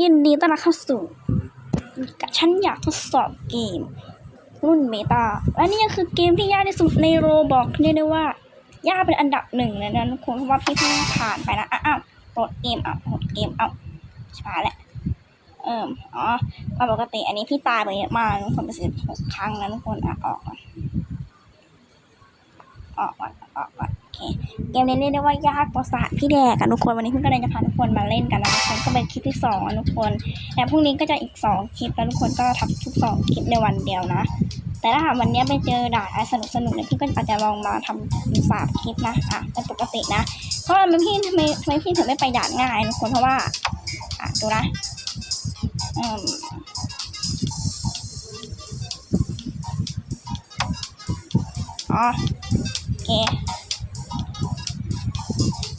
ยินดีต้อนรับเข้าสู่ฉันอยากทดสอบเกม รุ่นเมตาและนี่ก็คือเกมที่ยากที่สุดในโรบอกเรียกได้ว่ายากเป็นอันดับหนึ่งเลยนะทุกคนเพราะว่าพี่เพิ่งผ่านไปนะอ้าวโหลดเกมอะโหลดเกมเอ้าช้าแหละเอิมอ๋อก็ปกติอันนี้พี่ตายไปเยอะมากทุกคนเป็นสิบหกครั้งนะทุกคนอะออกก่อนออกก่อนออกก่อน เกมนี้เรียกได้ว่ายากประสาทพี่แดกอะทุกคนวันนี้พี่ก็เลยจะพาทุกคนมาเล่นกันนะทุกคนก็เป็นคลิปที่สองทุกคนแต่พรุ่งนี้ก็จะอีกสองคลิปแล้วทุกคนก็ทำทุกสองคลิปในวันเดียวนะ แต่ถ้าหากวันนี้ไปเจอด่าอะไรสนุกสนุกเนี่ยพี่ก็อาจจะลองมาทำสามคลิปนะอะเป็นปกตินะ เพราะมันพี่ทำไมทำไมพี่ถึงไม่ไปด่านง่ายทุกคนเพราะว่าอะดูนะอืมอ๋อโอเค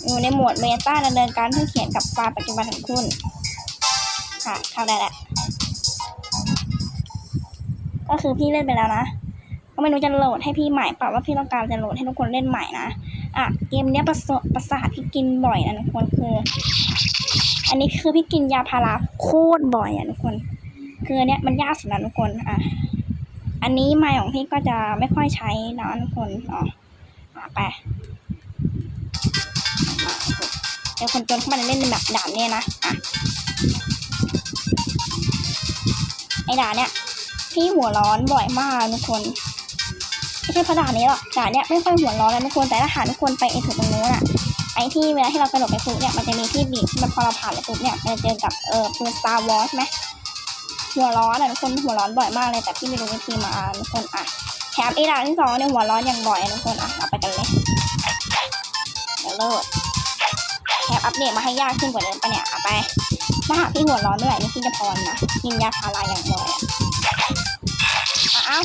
อยู่ในหมวดเมตาดำเนินการเพื่อเขียนกับไฟล์ปัจจุบันของคุณ ค่ะ เข้าได้แล้วก็คือพี่เล่นไปแล้วนะ ก็ไม่รู้จะโหลดให้พี่ใหม่เปล่าว่าพี่ต้องการจะโหลดให้ทุกคนเล่นใหม่นะ อะ เกมเนี้ยประสบประสาทพี่กินบ่อยนะทุกคนคือ อันนี้คือพี่กินยาพาราโคตรบ่อยอะทุกคน คืออันเนี้ยมันยากสุดนะทุกคน อะ อันนี้ไมค์ของพี่ก็จะไม่ค่อยใช้นะทุกคน อ๋ออะไป เดี๋ยวคนจนเข้ามาเล่นแบบด่านเนี่ยนะอะไอ้ด่านเนี่ยพี่หัวร้อนบ่อยมากทุกคนไม่ใช่เพราะด่านนี้หรอกด่านเนี่ยไม่ค่อยหัวร้อนแล้วทุกคนแต่ถ้าหาทุกคนไปไอ้ถึงตรงนู้นอะไอ้ที่เวลาที่เรากระโดดไปปุ๊บเนี่ยมันจะมีที่บีบมันพอเราผ่านไปปุ๊บเนี่ยมันจะเจอกับเออปืน Star Wars ไหมหัวร้อนอะทุกคนหัวร้อนบ่อยมากเลยแต่พี่ไม่รู้วิธีมาทุกคนอะแถมไอ้ด่านที่สองเนี่ยหัวร้อนอย่างบ่อยอะทุกคนอะเราไปกันเลยเดี๋ยวเลิศ แถมอัปเดตมาให้ยากขึ้นกว่าเดิมปะเนี่ยเอาไปถ้าหาพี่หัวร้อนเมื่อไหร่นี่พี่จะพรนะกินยาพาราอย่างบ่อยอะอะเอ้า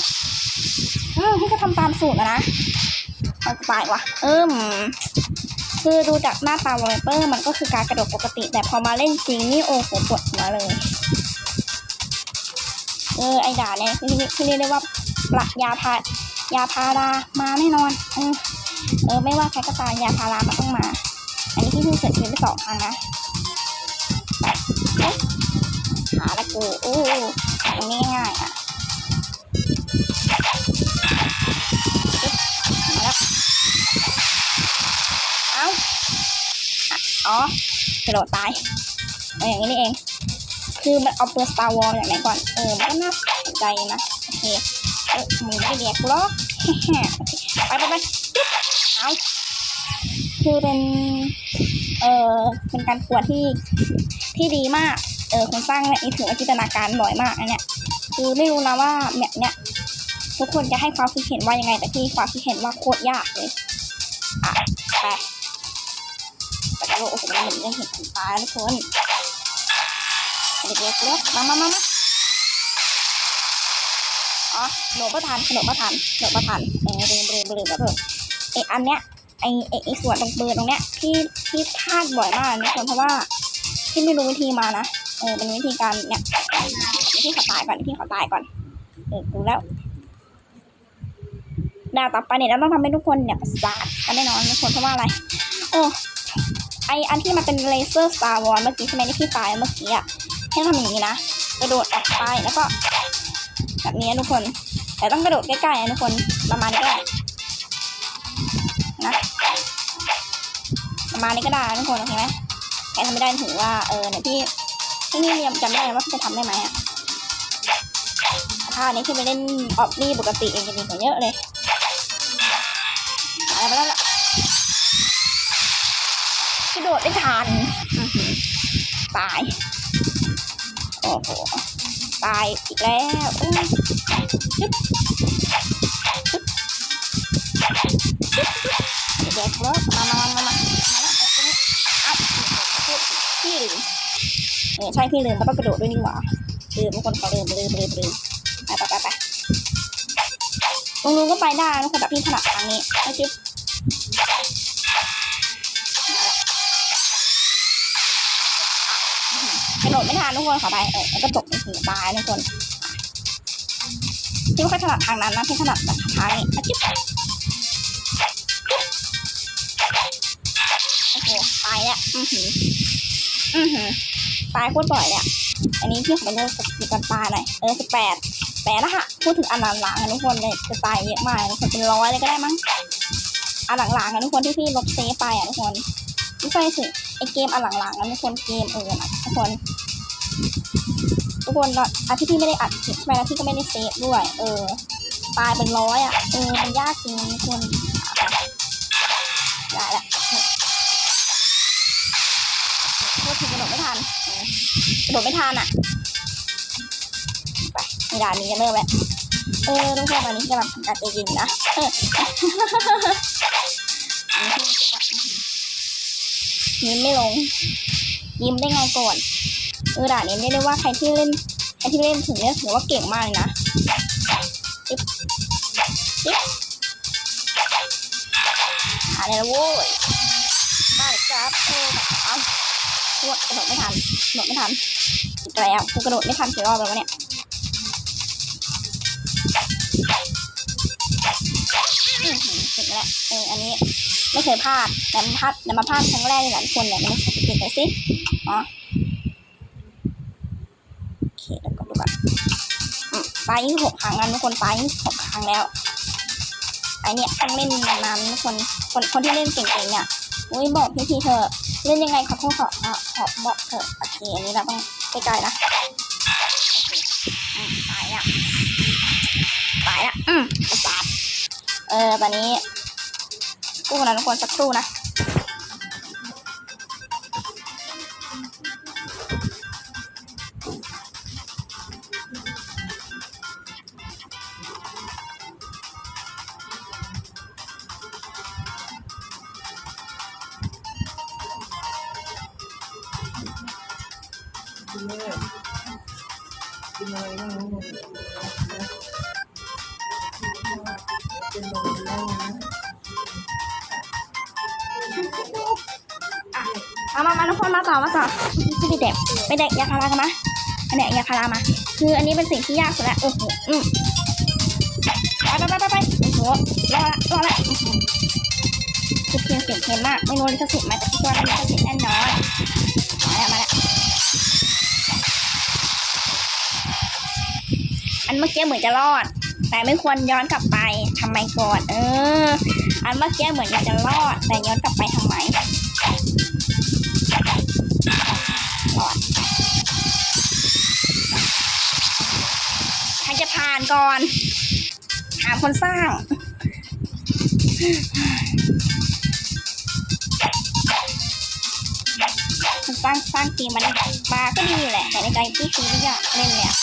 เออพี่ก็ทำตามสูตรอะนะเอาไปว่ะ เอิมคือดูจากหน้าตาวอลเปอร์มันก็คือการกระโดดปกติ แต่พอมาเล่นจริงนี่โอ้โหปวดหัวเลย เออไอด่าเนี่ยคือที่เรียกได้ว่าปรักยาพายาพารามาแน่นอน เออเออไม่ว่าใครก็ตามยาพารามันต้องมา อันนี้พี่เพิ่งเสร็จชีวิตไปสองครั้งนะเอ๊ะหาละกูอู้ตรงนี้ง่ายๆอะมาแล้วเอ้าอ๋อกระโดดตายอออย่างนี้นี่เอง คือมันเอาเปลือก Star Wars อย่างไหนก่อน เออ มันก็น่าสนใจนะ โอเค เออมึงไม่เรียกหรอกไปไปไปเอา คือเป็น เออเป็นการกวดที่ที่ดีมาก เออคนสร้างเนี่ยนี่ถือว่าจินตนาการบ่อยมากอันเนี้ยคือไม่รู้นะว่าแบบเนี้ยทุกคนจะให้ความคิดเห็นว่ายังไง แต่ที่ความคิดเห็นว่าโคตรยากเลยอะไปแต่ก็โอ้โหมันเหมือนยังเห็นคนตายทุกคนเด็กเล็กมามามามาอ๋อหนูประทานหนูประทานหนูประทานเออลืมลืมลืมแล้วเถอะไออันเนี้ย ไอไอไอส่วนตรงปืนตรงเนี้ยที่ที่พลาดบ่อยมากนะคนเพราะว่าที่ไม่รู้วิธีมานะเออเป็นวิธีการเนี่ยวิธีเขาตายก่อนวิธีเขาตายก่อนเออดูแล้วดาวต่อไปเนี่ยเราต้องทำให้ทุกคนเนี่ยประสาทกันแน่นอนทุกคนเพราะว่าอะไรโอ้ไออันที่มันเป็นเลเซอร์สตาร์วอลเมื่อกี้ใช่ไหมที่พี่ตายเมื่อกี้อะให้ทำอย่างนี้นะกระโดดออกไปแล้วก็ แบบนี้นะทุกคน แต่ต้องกระโดดใกล้ๆนะทุกคนประมาณนี้ นะประมาณนี้ก็ได้ทุกคนโอเคไหมใครทำไม่ได้ถือว่าเออเนี่ยพี่พี่นี่ยังจำไม่ได้ว่าพี่จะทำได้ไหมอะถ้าอันนี้พี่ไปเล่นออบนี่ปกติเองจะดีกว่าเยอะเลยอะไรไปแล้วล่ะกระโดดได้ทันตายโอ้โหตายอีกแล้วอู้ชึ มามามามามาแล้วตรงนี้อ้าวพูดพี่ลืมเออใช่พี่ลืมแล้วก็กระโดดด้วยนี่หว่าลืมบางคนเขาลืมลืมลืมลืมไปไปไปไปลุงก็ไปได้นะคนแต่พี่ถนัดทางนี้ไปจิ๊บกระโดดไม่ทันทุกคนขอไปเออแล้วก็ตกในถึงตายทุกคนพี่ไม่ค่อยถนัดทางนั้นนะพี่ถนัดแบบทางนี้อะจิ๊บายแล้วอือหืออือหือตายโคตรบ่อยเลยอะอันนี้พี่ขอไปเลือกสกิลกันตายหน่อยเออสิบแปดแปดละค่ะพูดถึงอันหลังๆอะทุกคนเลยจะตายเยอะมากทุกคนเป็นร้อยเลยก็ได้มั้งอันหลังๆอะทุกคนที่พี่ลบเซฟไปอะทุกคนไม่ใช่สิไอเกมอันหลังๆอะทุกคนเกมเออนะทุกคนทุกคนตอนอาที่พี่ไม่ได้อัดคลิปใช่ไหมแล้วพี่ก็ไม่ได้เซฟด้วย เออ ตายเป็นร้อยอะเออมันยากจริงทุกคน โดดไม่ทันอะไปด่านนี้จะเริ่มแล้วเออทุกคนตอนนี้กำลังทำการเองนะเอออันนี้พี่รู้สึกว่ายิ้มไม่ลง ยิ้มได้ไงก่อนเออด่านนี้เรียกได้ว่าใครที่เล่นใครที่เล่นถึงเนี่ยถือว่าเก่งมากเลยนะจิ๊บจิ๊บหาเลยละโว้ยได้ครับเออ กกระโดดไม่ทันกระโดดไม่ทันอีกแล้วกูกระโดดไม่ทันกี่รอบแล้ววะเนี่ยถึงแล้วเอออันนี้ไม่เคยพลาดแต่มาพลาดแต่มาพลาดครั้งแรกหลายคนเนี่ยมันไม่เคยเก่งเลยสิอ๋อโอเคเดี๋ยวก่อนดูก่อนอืมตายยี่สิบหกครั้งแล้วทุกคนตายี่หกครั้งแล้วไอเนี้ยต้องเล่นนานๆทุกคนคนคนที่เล่นเก่งๆเนี่ยอุ้ยบอกพี่ทีเธอะ เล่นยังไงขอโทษขออะขอบอกเถอะโอเคอันนี้เราต้องใกล้ๆนะโอเคอืมตายละตายละอืมประสาทเออตอนนี้สักครู่นะทุกคนสักครู่นะ กินเลยกินอะไรบ้างนะเป็นนมแล้วนะเอามามาทุกคนมาต่อมาต่อพี่ไปเด็กไปเด็กยาคารากันมาอันเนี้ยยาคารามา คืออันนี้เป็นสิ่งที่ยากสุดล้วโอ้โหอืมไปไปไปไปไปโอ้โหรอละรอละอื้อหือคือเพียงเสียงเพลงมากไม่รู้ลิขสิทธิ์ไหมแต่คิดว่าลิขสิทธิ์แน่ เมื่อกี้เหมือนจะรอด แต่ไม่ควรย้อนกลับไปทำไมก่อน เออ อันเมื่อกี้เหมือนจะรอด แต่ย้อนกลับไปทำไมรอดใครจะผ่านก่อนถามคนสร้างคนสร้างสร้างเกมมันมาก็ดีแหละ แต่ในใจพี่คือไม่อยากเล่นเลยอะ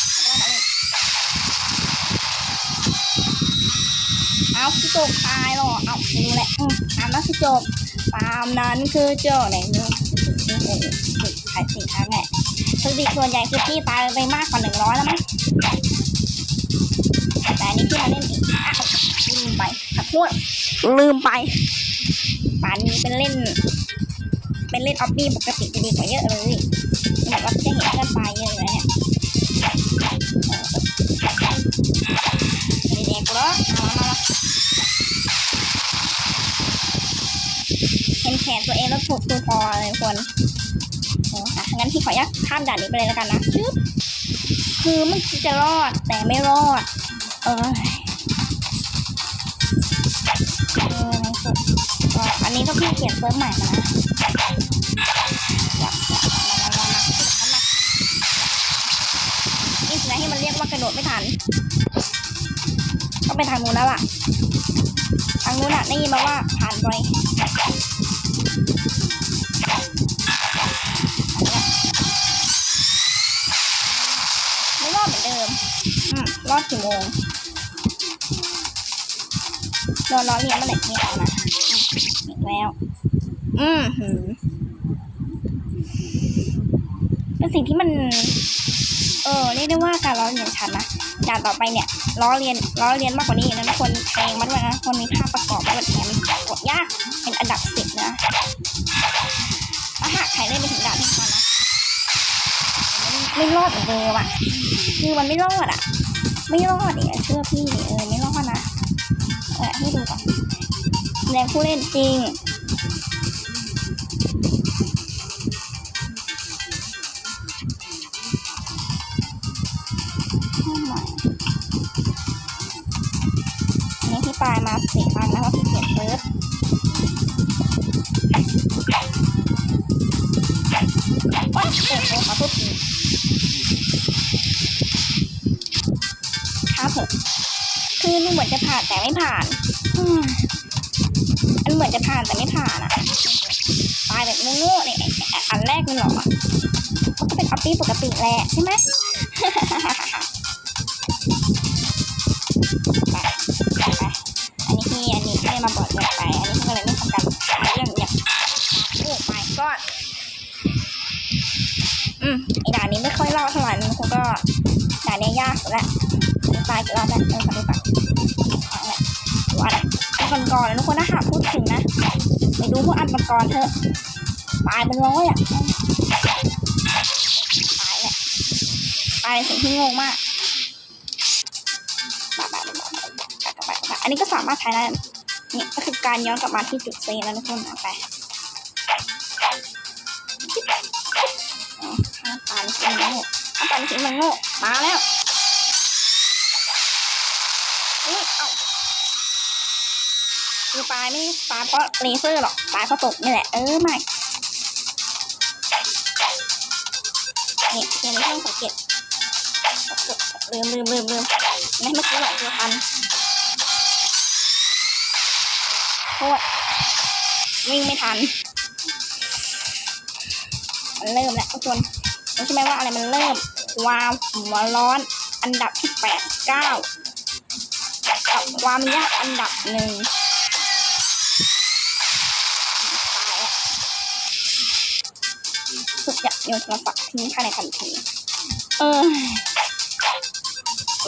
เอาพี่โจบตายหรอเอารู้แหละอืมตามนั้นคือจบตามนั้นคือจบไหนนึงนี่เออขายสินค้าแหละสถิติส่วนใหญ่คือพี่ตายไปมากกว่าหนึ่งร้อยแล้วมั้งแต่อันนี้พี่มาเล่นอีกอ้าวลืมไปขอโทษลืมไปป่านนี้เป็นเล่น เป็นเล่นออฟบี้ปกติจะดีกว่าเยอะเลยแบบว่าจะเห็นเพื่อนตายเยอะเลยเนี่ยเออเด็กๆกูเหรอเอามามาเห็นแขนตัวเองแล้วถูกตัวพอเลยคนโอ้อะงั้นพี่ขออนุญาตข้ามด่านนี้ไปเลยแล้วกันนะชึบคือมันจะรอดแต่ไม่รอด เออเออในสุดอันนี้ก็พี่เปลี่ยนเซิร์ฟใหม่มานะอยากอยากมามามามามามานี่สินะที่มันเรียกว่ากระโดดไม่ทันก็ไปทางนู้นแล้วล่ะ ทางนู้นอะได้ยินมาว่าผ่านไปไม่รอด อืมรอดกี่โมงโดนล้อเลียนมื่อไหร่นี่ออืมอีกแล้ว อืมหืมเป็นสิ่งที่มัน เออเรียกได้ว่าการล้อเลียนชันนะด่านต่อไปเนี่ยล้อเลียนล้อเลียนมากกว่านี้อีกนะทุกคนแพงมาด้วยนะคนมีภาพประกอบด้วยแถมกดยากเป็นอันดับสิบนะถ้าหากใครเล่นไปถึงด่านที่ก่อนนะไม่รอดเหมือนเดิมอะคือมันไม่รอดอะ ไม่รอดเนี่ยเชื่อพี่เออไม่รอดนะเออให้ดูก่อนแรงผู้เล่นจริง มือนจะผ่านแต่ไม่ผ่านอันเหมือนจะผ่านแต่ไม่ผ่านอะตายแบบโง่ๆเนี่ยอันแรกมันหรอมันก็เป็นออปปี้ปกติแหละใช่ไหมไปไปอันนี้ที่อันนี้ที่มาบอกเลยไป อันนี้ก็เลยไม่ทำการเรื่องเนี่ยโอ้ไม่ก็อืมไอด่านนี้ไม่ค่อยรอดเท่าไหร่มันคงก็ด่านนี้ยยากสุดละตายกี่รอบแล้วเออขอดูก่อน อันอัดก่อนๆนะทุกคนนะหากพูดถึงนะไปดูพวกอัดก่อนเถอะตายเป็นร้อยอะตายเนี่ยตายสิ่งที่งงมากอันนี้ก็สามารถใช้ได้นี่ก็คือการย้อนกลับมาที่จุดเซนแล้วทุกคนเอาไปห้าตาลชิ้นโง่ห้ตาลชิ้นมันโง่มาแล้ว คือตายไม่ตายเพราะเลเซอร์หรอกตายเพราะตกนี่แหละ เออไม่เนี่เดี๋ยวนี้ต้องสังเกตลืมลืมลืมลืมไม่เมื่อกี้หลอกตัวทันโทษวิ่งไม่ทัน มันเริ่มแล้วทุกคนรู้ใช่ไหมว่าอะไรมันเริ่มความหัวร้อนอันดับที่แปดเก้ากับความยากอันดับหนึ่ง โยนโทรศัพท์ทิ้งภายในทันที เออ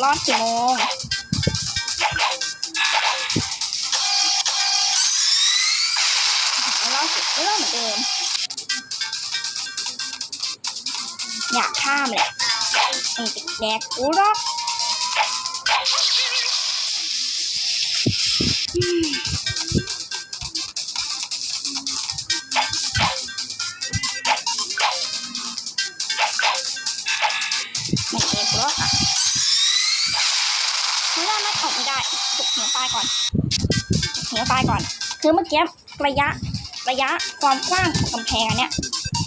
รอดกี่โมงไม่รอดสิไม่รอดเหมือนเดิม อยากข้ามแหละไอ้ติดแดกกูหรอก คือเมื่อกี้ระยะระยะความกว้างของกำแพงอันเนี้ย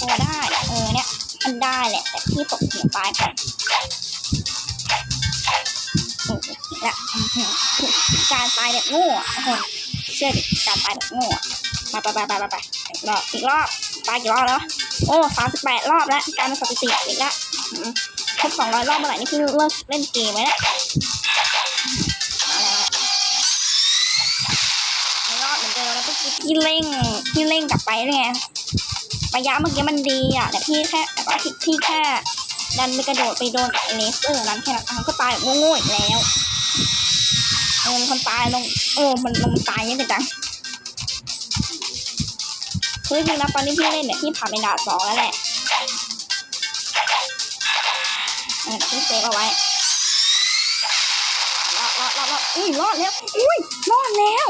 ตัวได้เออเนี่ยมันได้แหละแต่พี่ตกเหนียวตายก่อนโอ้โหอีกละอื้อหือการตายแบบโง่อทุกคนเชื่อดิการตายแบบโง่อะไปไปไปไปไปไปอีกรอบอีกรอบตายกี่รอบแล้ววะโอ้สามสิบแปดรอบแล้วการเป็นสถิติอีกละครบสองร้อยรอบเมื่อไหร่นี่พี่เลิกเล่นเกมไว้แล้วม พี่เร่งพี่เร่งกลับไปเลยไงระยะเมื่อกี้มันดีอะแต่พี่แค่แต่ว่าพี่พี่แค่ ดันไปกระโดดไปโดนไอเลเซอร์นั้นแค่นั้นก็ตายโง่ๆอีกแล้วเออมันคนตายลงโอ้มันลงตายเยอะจังคือจริงนะตอนนี้พี่เล่นเนี่ยพี่ผ่านไปด่านสองแล้วแหละเออพี่เซฟเอาไว้ อดรอดรอดอุ้ยรอดแล้ว อุ้ยรอดแล้ว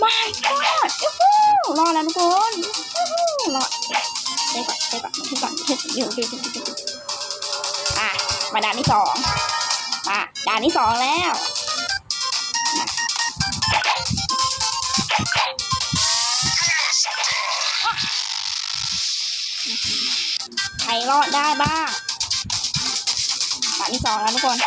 ไม่รอดยูฮูรอดแล้วทุกคนยูฮูรอดเซฟก่อนเซฟก่อนเซฟก่อนเซฟอยู่อยู่อยู่อยู่อยู่อะมาด่านที่สองมาด่านที่สองแล้วใครรอดได้บ้างด่านที่สองแล้วทุกคน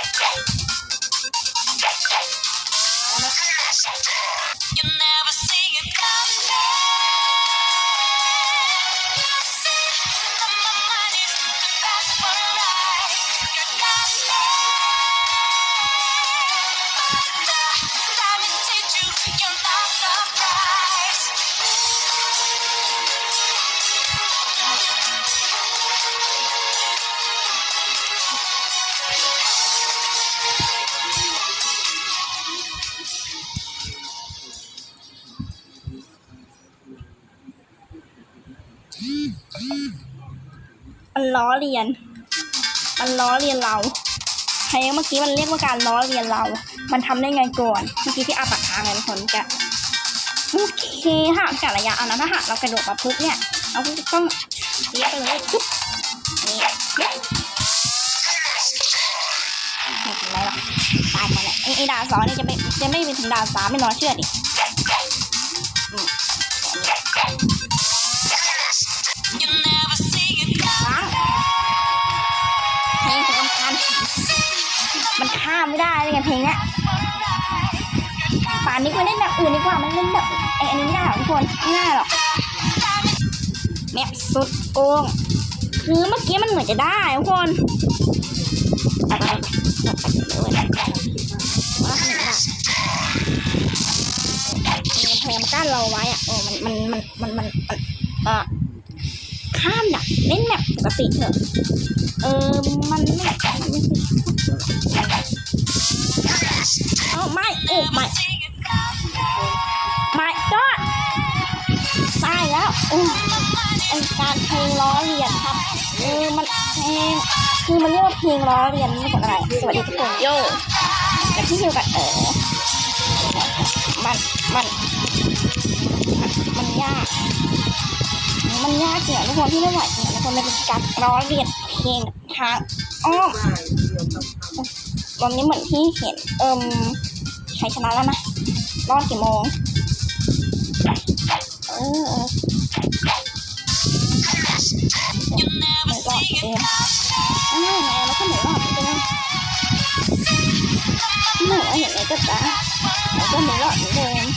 ล้อเลียน มันล้อเลียนเราใครเมื่อกี้มันเรียกว่าการล้อเลียนเรา มันทำได้ไงก่อน เมื่อกี้ที่อาปากค้างเลยทุกคนจะโอเคถ้าหากจากระยะอันนั้นถ้าหากเรากระโดดมาปุ๊บเนี่ย เราก็ต้องเลี้ยไปเลยปุ๊บนี่ปุ๊บไม่เป็นไรหรอกตายมดและไอ้ไอ้ดาสองนี่จะไม่จะไม่ไปถึงดาสามไม่นอนเชื่อดิอืมอันนี้ You never ำคาไม่ได้เลยไงเพลงเนี้ย coming. านนี้ก็เล่นแบบอื่นดีกว่า มันเล่นแบบไอ้อันนี้ไม่ได้หรอกทุกคนไม่ได้หรอกแมปสุดโกง คือเมื่อกี้มันเหมือนจะได้ทุกคนไปไปไปไปไปว่าขนาดนั้นมันพยายามกั้นเราไว้อะโอ้มันมันมันมันมันเออข้ามน่ะเล่นแบบปกติเถอะ เออ มันไม่มันไม่ อาไม่โอ้ไม่ไม่ก็ตายแล้วโอ้เป็นการเพลงล้อเลียนครับเออมันเพลงคือมันเรียกว่าเพลงล้อเลียนไม่ผลอะไร สวัสดีทุกคนโย่แต่ที่เดียวกันเออมันมันมันมันยาก มันยากจริงอะทุกคนที่ไม่ไหวจริงอะทุกคนมันเป็นการล้อเลียนเพลงทางอ้อมใช่เดี๋ยวต้องทำตอนนี้เหมือนที่เห็นเอิม ใครชนะแล้วนะรอดกี่โมงเออเออไม่รอดเองอ้าวไงแล้วก็ไม่รอดเองเหนื่อยเห็นไหมก็จ้าแล้วก็ไม่รอดเหมือนเดิม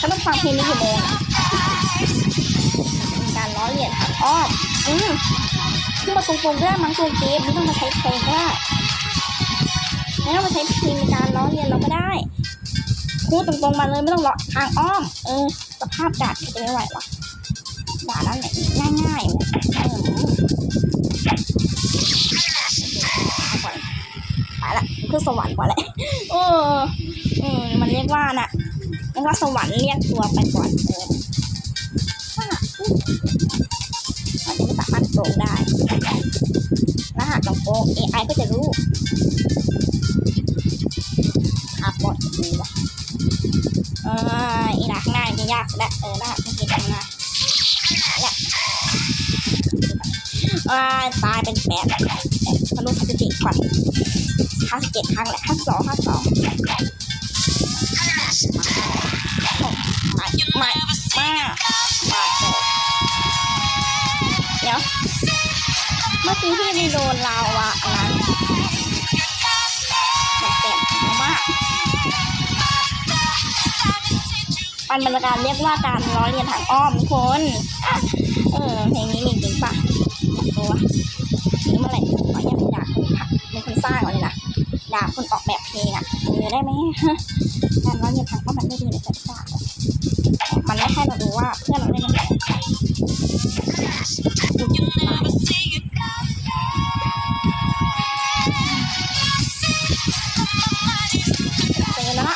ถ้าต้องฟังเพลงนี้กี่โมงการล้อเลียนทางอ้ออืม อืมขึ้นมาตรงๆก็ได้มั้งตัวเกมไม่ต้องมาใช้เพลงก็ได้ไม่ต้องมาใช้เพลงในการล้อเลียนเราก็ได้พูดตรงๆมาเลยไม่ต้องเลาะทางอ้อม เออสภาพด่าจะไม่ไหวหรอด่านั่นแหละง่ายๆเลยเออไปละคือสวรรค์กว่าแหละเออเออมันเรียกว่าน่ะเรียกว่าสวรรค์เรียกตัวไปก่อนเออ หากเราโกง AI ก็จะรู้อาบอดดีวะเอออีหลักหน้าจะยากแล้วเออหน้าไม่คิดทำงานและว่าตายเป็นแปดทะลุสถิติก่อนห้าสิบเจ็ดครั้งแหละห้าสองห้าสอง มันเป็นการเรียกว่าการล้อเลียนทางอ้อมทุกคนอะเออเพลงนี้มีจริงปะตัวนี่เมื่อไหร่ขออนุญาตด่าคนค่ะเป็นคนสร้างก่อนเลยนะด่าคนออกแบบเพลงอะเออได้ไหมการล้อเลียนทางอ้อมมันไม่ดีเลยจะสร้างมันไม่ให้เราดูว่าเพื่อนเราเล่นยังไง